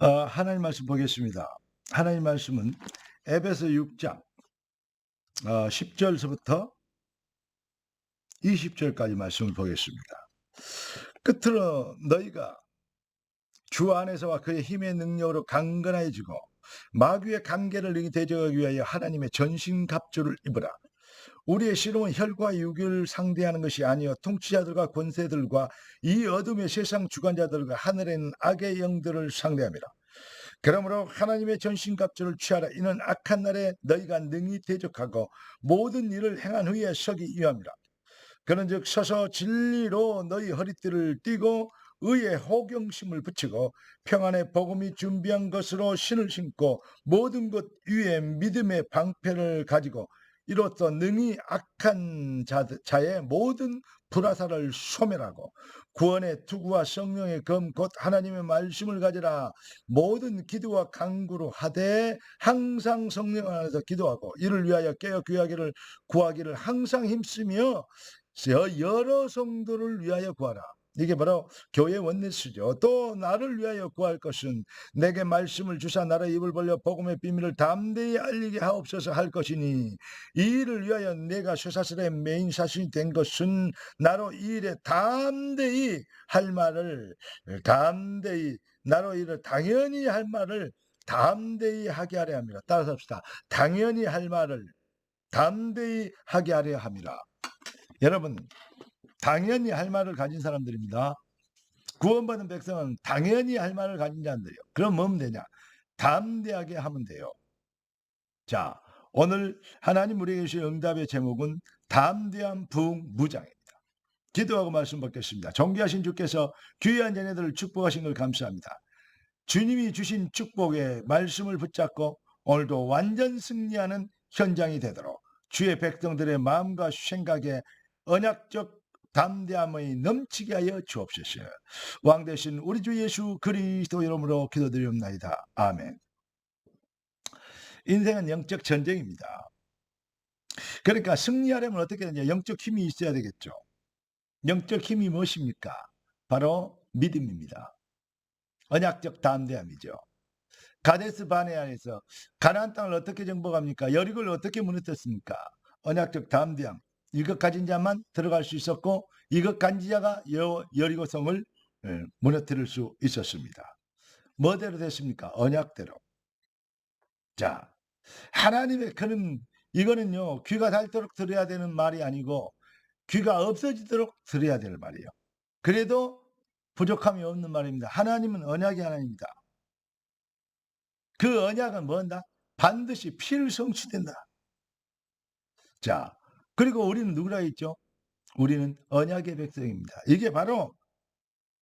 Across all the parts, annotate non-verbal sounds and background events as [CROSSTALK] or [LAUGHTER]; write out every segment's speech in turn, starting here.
어, 하나님 말씀 보겠습니다. 하나님 말씀은 에베소 6장 어, 10절서부터 20절까지 말씀을 보겠습니다. 끝으로 너희가 주 안에서와 그의 힘의 능력으로 강건해지고 마귀의 관계를 능히 대적하기 위하여 하나님의 전신갑주를 입으라. 우리의 실험은 혈과 육을 상대하는 것이 아니요 통치자들과 권세들과 이 어둠의 세상 주관자들과 하늘에 있는 악의 영들을 상대함이라. 그러므로 하나님의 전신갑주를 취하라. 이는 악한 날에 너희가 능히 대적하고 모든 일을 행한 후에 서기 위함이라. 그런즉 서서 진리로 너희 허리띠를 띠고 의의 호경심을 붙이고 평안의 복음이 준비한 것으로 신을 신고 모든 것 위에 믿음의 방패를 가지고 이로써 능히 악한 자, 자의 모든 불화사를 소멸하고 구원의 투구와 성령의 검 곧 하나님의 말씀을 가지라 모든 기도와 간구로 하되 항상 성령 안에서 기도하고 이를 위하여 깨어 귀하기를 구하기를 항상 힘쓰며 여러 성도를 위하여 구하라. 이게 바로 교회 원리스죠. 또 나를 위하여 구할 것은 내게 말씀을 주사 나의 입을 벌려 복음의 비밀을 담대히 알리게 하옵소서 할 것이니 이 일을 위하여 내가 쇠사슬의 메인 사신이 된 것은 나로 이 일에 담대히 할 말을 담대히 나로 이 일을 당연히 할 말을 담대히 하게 하려 합니다. 따라서 합시다. 당연히 할 말을 담대히 하게 하려 합니다. 여러분 당연히 할 말을 가진 사람들입니다. 구원받은 백성은 당연히 할 말을 가진 자들이요. 그럼 뭐면 되냐? 담대하게 하면 돼요. 자, 오늘 하나님 우리에게 주신 응답의 제목은 담대한 부흥 무장입니다. 기도하고 말씀 받겠습니다. 존귀하신 주께서 귀한 자녀들을 축복하신 걸 감사합니다. 주님이 주신 축복의 말씀을 붙잡고 오늘도 완전 승리하는 현장이 되도록 주의 백성들의 마음과 생각에 언약적 담대함의 넘치게 하여 주옵소서. 왕 대신 우리 주 예수 그리스도 이름으로 기도드리옵나이다. 아멘. 인생은 영적 전쟁입니다. 그러니까 승리하려면 어떻게 되냐? 영적 힘이 있어야 되겠죠. 영적 힘이 무엇입니까? 바로 믿음입니다. 언약적 담대함이죠. 가데스 바네안에서 가나안 땅을 어떻게 정복합니까? 여리고를 어떻게 무너뜨렸습니까? 언약적 담대함. 이것 가진 자만 들어갈 수 있었고 이것 가진 자가 여, 여리고성을 예, 무너뜨릴 수 있었습니다. 뭐대로 됐습니까? 언약대로. 자, 하나님의 그는 이거는요 귀가 닳도록 들어야 되는 말이 아니고 귀가 없어지도록 들어야 될 말이에요. 그래도 부족함이 없는 말입니다. 하나님은 언약이 하나입니다. 그 언약은 뭔다? 반드시 피를 성취된다. 자, 그리고 우리는 누구라 했죠? 우리는 언약의 백성입니다. 이게 바로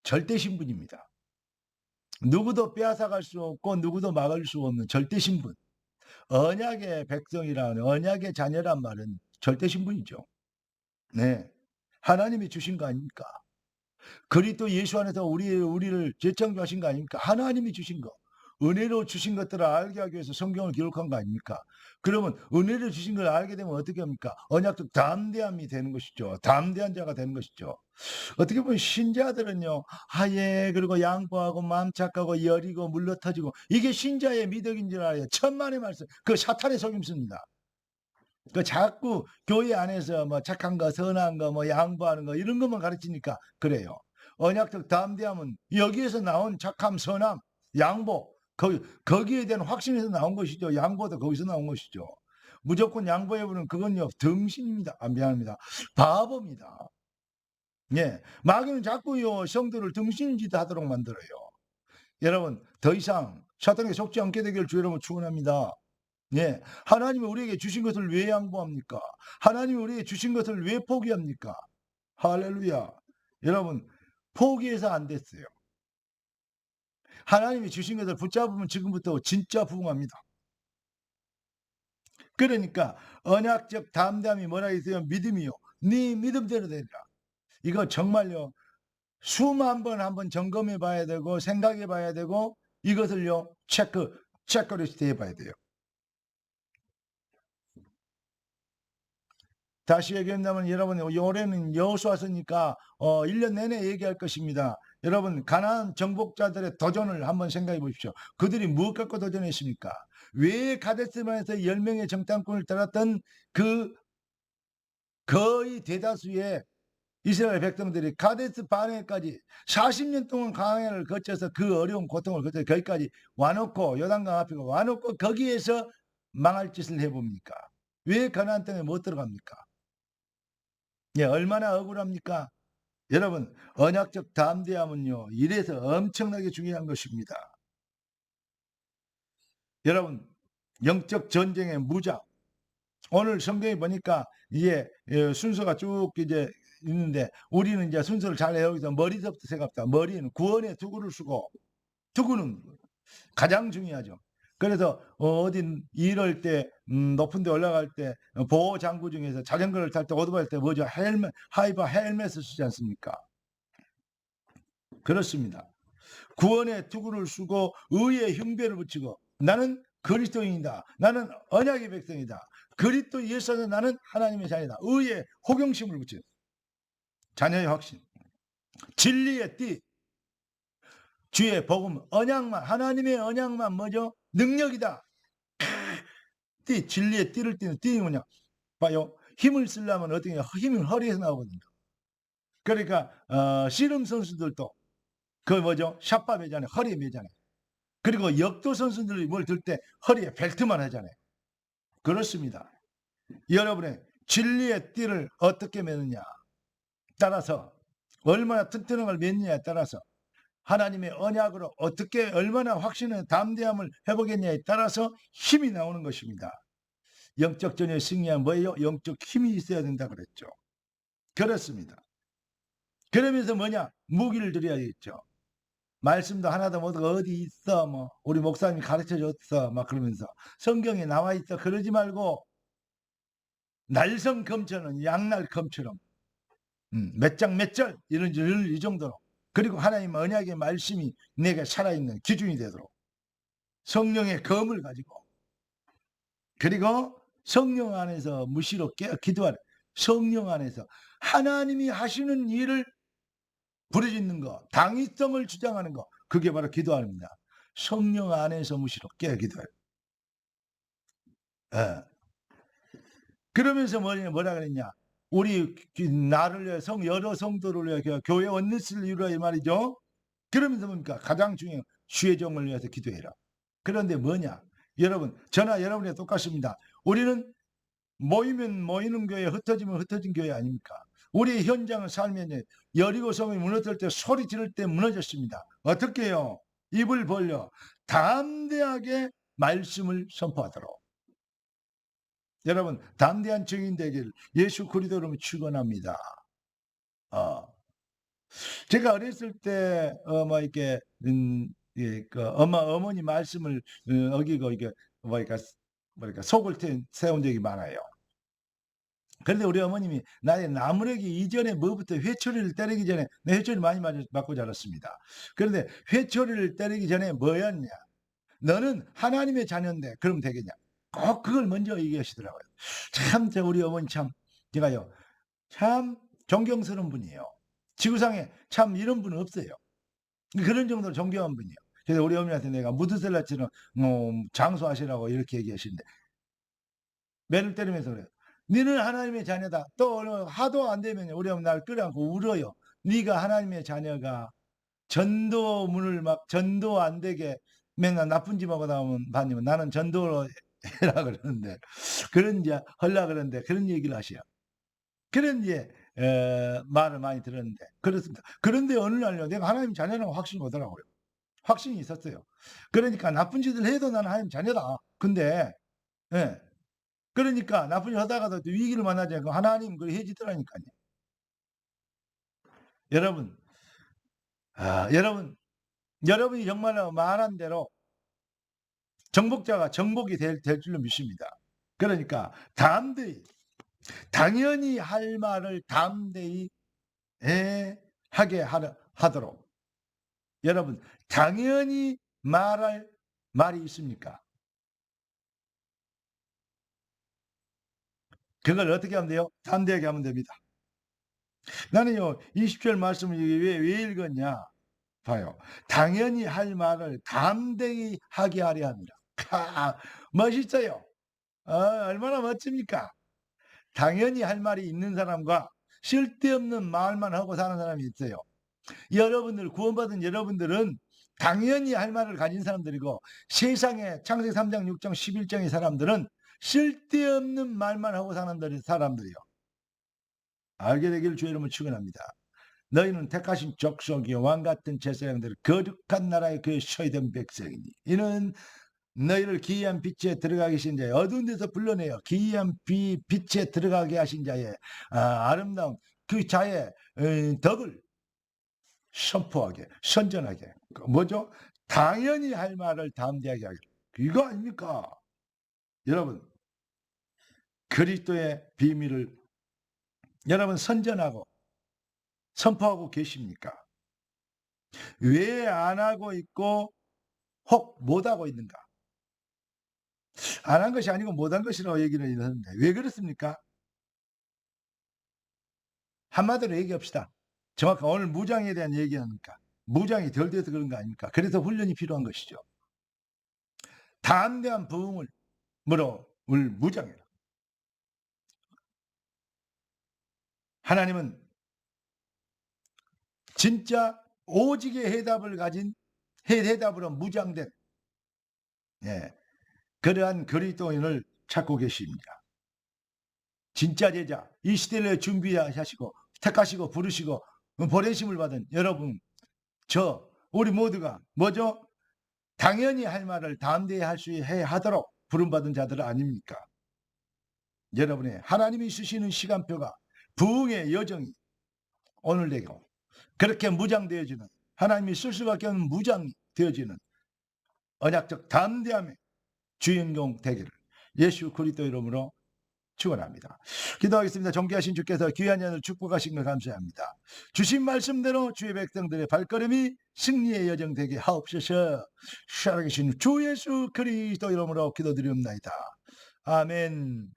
절대 신분입니다. 누구도 빼앗아갈 수 없고 누구도 막을 수 없는 절대 신분. 언약의 백성이라는 언약의 자녀란 말은 절대 신분이죠. 네. 하나님이 주신 거 아닙니까? 그리스도 예수 안에서 우리 우리를 재창조하신 거 아닙니까? 하나님이 주신 거. 은혜로 주신 것들을 알게 하기 위해서 성경을 기록한 거 아닙니까? 그러면 은혜를 주신 걸 알게 되면 어떻게 합니까? 언약도 담대함이 되는 것이죠. 담대한 자가 되는 것이죠. 어떻게 보면 신자들은요, 하예, 그리고 양보하고 마음 착하고 여리고 물러터지고 이게 신자의 미덕인 줄 알아요. 천만의 말씀. 그 사탄의 속임수입니다. 그 자꾸 교회 안에서 뭐 착한 거, 선한 거, 뭐 양보하는 거 이런 것만 가르치니까 그래요. 언약적 담대함은 여기에서 나온 착함, 선함, 양보 거기, 거기에 대한 확신에서 나온 것이죠. 양보도 거기서 나온 것이죠. 무조건 양보해보는 그건요, 등신입니다. 아, 미안합니다. 바보입니다. 예. 마귀는 자꾸요, 성도를 등신짓 하도록 만들어요. 여러분, 더 이상 사탄에게 속지 않게 되길 주 여러분 축원합니다. 예. 하나님이 우리에게 주신 것을 왜 양보합니까? 하나님이 우리에게 주신 것을 왜 포기합니까? 할렐루야. 여러분, 포기해서 안 됐어요. 하나님이 주신 것을 붙잡으면 지금부터 진짜 부흥합니다. 그러니까 언약적 담담이 뭐라 했어요? 믿음이요. 네 믿음대로 되리라. 이거 정말요. 수만 번 한 번 점검해 봐야 되고 생각해 봐야 되고 이것을요. 체크 체크리스트 해 봐야 돼요. 다시 얘기한다면 여러분 올해는 여호수아서니까 어 1년 내내 얘기할 것입니다. 여러분 가나안 정복자들의 도전을 한번 생각해 보십시오. 그들이 무엇 갖고 도전했습니까? 왜 가데스만에서 10명의 정탐꾼을 따랐던 그 거의 대다수의 이스라엘 백성들이 가데스 바네까지 40년 동안 강해를 거쳐서 그 어려운 고통을 거쳐 거기까지 와놓고 요단강 앞에 와놓고 거기에서 망할 짓을 해봅니까? 왜 가나안 땅에 못 들어갑니까? 예, 얼마나 억울합니까? 여러분 언약적 담대함은요 이래서 엄청나게 중요한 것입니다. 여러분 영적 전쟁의 무장 오늘 성경에 보니까 이게 예, 순서가 쭉 이제 있는데 우리는 이제 순서를 잘 외우기서 머리서부터 생각합니다. 머리는 구원의 투구를 쓰고 투구는 가장 중요하죠. 그래서 어디 일할 때 음, 높은 데 올라갈 때 어, 보호 장구 중에서 자전거를 탈 때 오토바이 탈때 뭐죠? 헬멧, 하이바 헬멧을 쓰지 않습니까? 그렇습니다. 구원의 투구를 쓰고 의의 흉배를 붙이고 나는 그리스도인이다. 나는 언약의 백성이다. 그리스도 예수는 나는 하나님의 자녀다. 의의 호경심을 붙여 자녀의 확신, 진리의 띠, 주의 복음, 언약만 하나님의 언약만 뭐죠? 능력이다. 띠, 진리의 띠를 띠는 띠는 뭐냐? 봐요. 힘을 쓰려면 어떻게? 힘은 허리에서 나오거든요. 그러니까 어, 씨름 선수들도 그 뭐죠? 샷바 매잖아요. 허리에 매잖아요. 그리고 역도 선수들이 뭘 들 때 허리에 벨트만 하잖아요. 그렇습니다. 여러분의 진리의 띠를 어떻게 매느냐 따라서 얼마나 튼튼한 걸 맺느냐에 따라서 하나님의 언약으로 어떻게 얼마나 확신의 담대함을 해보겠냐에 따라서 힘이 나오는 것입니다. 영적 전의 승리한 뭐예요? 영적 힘이 있어야 된다 그랬죠. 그렇습니다. 그러면서 뭐냐? 무기를 드려야겠죠. 말씀도 하나도 못 어디 있어 뭐 우리 목사님이 가르쳐 줬어 막 그러면서 성경에 나와 있어 그러지 말고 날성 검처럼 양날 검처럼 음, 몇장 몇 절 이런 이 정도로 그리고 하나님 언약의 말씀이 내게 살아있는 기준이 되도록 성령의 검을 가지고 그리고 성령 안에서 무시로 깨어 기도하는 성령 안에서 하나님이 하시는 일을 부르짖는 거, 당위성을 주장하는 거, 그게 바로 기도합니다. 성령 안에서 무시로 깨어 기도해요. 예. 그러면서 뭐냐, 뭐라 그랬냐. 우리 나를 위해 성, 여러 성도를 위해 교회 원리스를 이루어 이 말이죠. 그러면서 뭡니까? 가장 중요한 주의 종을 위해서 기도해라. 그런데 뭐냐? 여러분, 저나 여러분이 똑같습니다. 우리는 모이면 모이는 교회, 흩어지면 흩어진 교회 아닙니까? 우리 현장을 살면 여리고 성이 무너질 때 소리 지를 때 무너졌습니다. 어떻게 해요? 입을 벌려 담대하게 말씀을 선포하도록. 여러분 담대한 증인 되길 예수 그리스도로 축원합니다. 어. 제가 어렸을 때 어뭐 이렇게 음, 예, 그 엄마 어머니 말씀을 어, 어기고 이게 뭐니까 뭐니까 속을 세운 적이 많아요. 그런데 우리 어머님이 나의 나무래기 이전에 뭐부터 회초리를 때리기 전에 내 회초리 많이 맞고 자랐습니다. 그런데 회초리를 때리기 전에 뭐였냐? 너는 하나님의 자녀인데 그럼 되겠냐? 꼭 그걸 먼저 얘기하시더라고요. 참, 우리 어머니 참, 제가요, 참 존경스러운 분이에요. 지구상에 참 이런 분은 없어요. 그런 정도로 존경한 분이에요. 그래서 우리 어머니한테 내가 무드셀라치는 뭐 장수하시라고 이렇게 얘기하시는데 매를 때리면서 그래요. 너는 하나님의 자녀다. 또 하도 안 되면 우리 어머니 날 끌어안고 울어요. 네가 하나님의 자녀가 전도문을 막 전도 안 되게 맨날 나쁜 짓하고 나오면 반이면 나는 전도로 해라 [LAUGHS] 그러는데 그런 이제 헐라 그러는데 그런 얘기를 하셔요. 그런 이제 에, 말을 많이 들었는데 그렇습니다. 그런데 어느 날요 내가 하나님 자녀라고 확신이 오더라고요. 확신이 있었어요. 그러니까 나쁜 짓을 해도 나는 하나님 자녀다. 근데 예, 그러니까 나쁜 짓 하다가도 위기를 만나지 않고 하나님 그걸 해지더라니까요. 여러분, 아, 여러분, 여러분이 정말로 말한 대로 정복자가 정복이 될, 될 줄로 믿습니다. 그러니까 담대히 당연히 할 말을 담대히 에, 하게 하도록 여러분 당연히 말할 말이 있습니까? 그걸 어떻게 하면 돼요? 담대하게 하면 됩니다. 나는요 20절 말씀을 왜, 왜 읽었냐 봐요. 당연히 할 말을 담대히 하게 하려 합니다. 카, 멋있어요. 어, 얼마나 멋집니까? 당연히 할 말이 있는 사람과 쓸데없는 말만 하고 사는 사람이 있어요. 여러분들 구원받은 여러분들은 당연히 할 말을 가진 사람들이고 세상에 창세기 3장 6장 11장의 사람들은 쓸데없는 말만 하고 사는 사람들이요. 알게 되기를 주의 이름으로 축원합니다. 너희는 택하신 족속이요 왕 같은 제사장들 거룩한 나라에 그 서이던 백성이니 이는 너희를 기이한 빛에 들어가게 하신 자의 어두운 데서 불러내어 기이한 비, 빛에 들어가게 하신 자의 아, 름다운 그 자의 에, 덕을 선포하게 선전하게 그 뭐죠? 당연히 할 말을 담대하게 하게 이거 아닙니까? 여러분 그리스도의 비밀을 여러분 선전하고 선포하고 계십니까? 왜 안 하고 있고 혹 못하고 있는가? 안 한 것이 아니고 못한 것이라고 얘기를 하는데 왜 그렇습니까? 한마디로 얘기합시다. 정확한 오늘 무장에 대한 얘기하니까 무장이 덜 돼서 그런 거 아닙니까? 그래서 훈련이 필요한 것이죠. 담대한 부흥을 뭐로 울 무장해라. 하나님은 진짜 오직의 해답을 가진 해답으로 무장된 예, 그러한 그리스도인을 찾고 계십니다. 진짜 제자 이 시대를 준비하시고 택하시고 부르시고 보내심을 받은 여러분 저 우리 모두가 뭐죠? 당연히 할 말을 담대히 할수해 하도록 부름받은 자들 아닙니까? 여러분의 하나님이 주시는 시간표가 부흥의 여정이 오늘 되고 그렇게 무장되어지는 하나님이 쓸 수밖에 없는 무장이 되어지는 언약적 담대함의 주인공 되기를 예수 그리스도 이름으로 축원합니다. 기도하겠습니다. 존귀하신 주께서 귀한 연을 축복하신 걸 감사합니다. 주신 말씀대로 주의 백성들의 발걸음이 승리의 여정 되게 하옵소서. 살아계신 주 예수 그리스도 이름으로 기도드리옵나이다. 아멘.